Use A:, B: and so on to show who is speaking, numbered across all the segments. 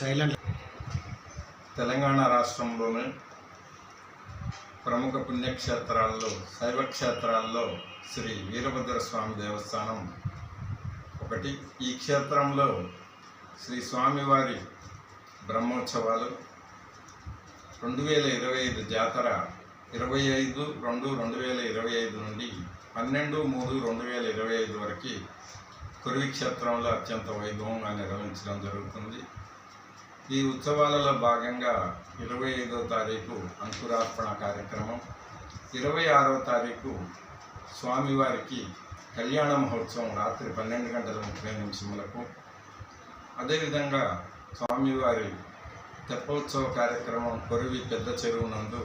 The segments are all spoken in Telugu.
A: సైలెంట్.
B: తెలంగాణ రాష్ట్రంలోని ప్రముఖ పుణ్యక్షేత్రాల్లో శైవ క్షేత్రాల్లో శ్రీ వీరభద్ర స్వామి దేవస్థానం ఒకటి. ఈ క్షేత్రంలో శ్రీ స్వామివారి బ్రహ్మోత్సవాలు రెండు వేల ఇరవై ఐదు జాతర ఇరవై ఐదు రెండు రెండు వేల ఇరవై ఐదు నుండి పన్నెండు మూడు రెండు వేల ఇరవై ఐదు వరకు కురివి క్షేత్రంలో అత్యంత వైభవంగా నిర్వహించడం జరుగుతుంది. ఈ ఉత్సవాలలో భాగంగా ఇరవై ఐదో తారీఖు అంకురార్పణ కార్యక్రమం ఇరవై ఆరో తారీఖు స్వామివారికి కళ్యాణ మహోత్సవం రాత్రి పన్నెండు గంటల ముప్పై నిమిషములకు. అదేవిధంగా స్వామివారి తెప్పోత్సవ కార్యక్రమం కొరివి పెద్ద చెరువు నందు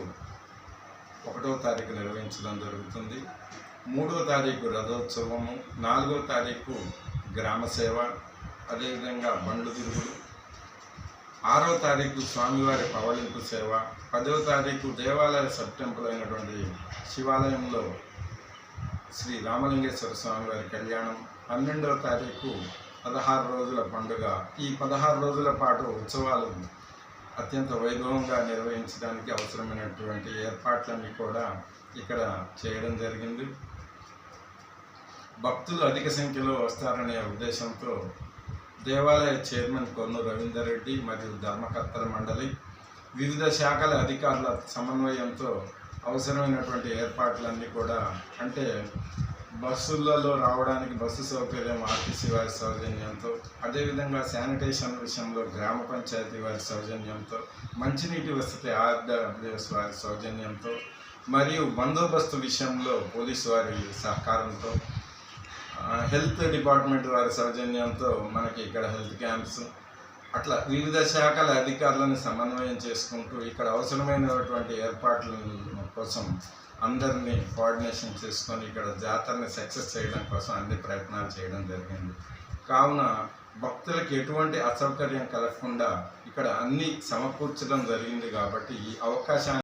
B: ఒకటో తారీఖు నిర్వహించడం జరుగుతుంది. మూడో తారీఖు రథోత్సవము నాలుగో తారీఖు గ్రామ సేవ అదేవిధంగా బండ్లు తిరుగుడు ఆరో తారీఖు స్వామివారి పవళింపు సేవ పదవ తారీఖు దేవాలయ సబ్ టెంపుల్ అయినటువంటి శివాలయంలో శ్రీ రామలింగేశ్వర స్వామివారి కళ్యాణం పన్నెండవ తారీఖు పదహారు రోజుల పండుగ. ఈ పదహారు రోజుల పాటు ఉత్సవాలు అత్యంత వైభవంగా నిర్వహించడానికి అవసరమైనటువంటి ఏర్పాట్లన్నీ కూడా ఇక్కడ చేయడం జరిగింది. భక్తులు అధిక సంఖ్యలో వస్తారనే ఉద్దేశంతో దేవాలయ చైర్మన్ కొన్ను రవీందర్ రెడ్డి మరియు ధర్మకర్తల మండలి వివిధ శాఖల అధికారుల సమన్వయంతో అవసరమైనటువంటి ఏర్పాట్లన్నీ కూడా అంటే బస్సులలో రావడానికి బస్సు సౌకర్యం ఆర్టీసీ వారి సౌజన్యంతో అదేవిధంగా శానిటేషన్ విషయంలో గ్రామ పంచాయతీ వారి సౌజన్యంతో మంచినీటి వసతి ఆర్డబ్ల్యూఎస్ వారి సౌజన్యంతో మరియు బందోబస్తు విషయంలో పోలీసు వారి సహకారంతో హెల్త్ డిపార్ట్మెంట్ వారి సౌజన్యంతో మనకి ఇక్కడ హెల్త్ క్యాంప్స్ అట్లా వివిధ శాఖల అధికారులను సమన్వయం చేసుకుంటూ ఇక్కడ అవసరమైనటువంటి ఏర్పాట్ల కోసం అందరినీ కోఆర్డినేషన్ చేసుకొని ఇక్కడ జాతరని సక్సెస్ చేయడం కోసం అన్ని ప్రయత్నాలు చేయడం జరిగింది. కావున భక్తులకు ఎటువంటి అసౌకర్యం కలగకుండా ఇక్కడ అన్ని సమకూర్చడం జరిగింది కాబట్టి ఈ అవకాశాన్ని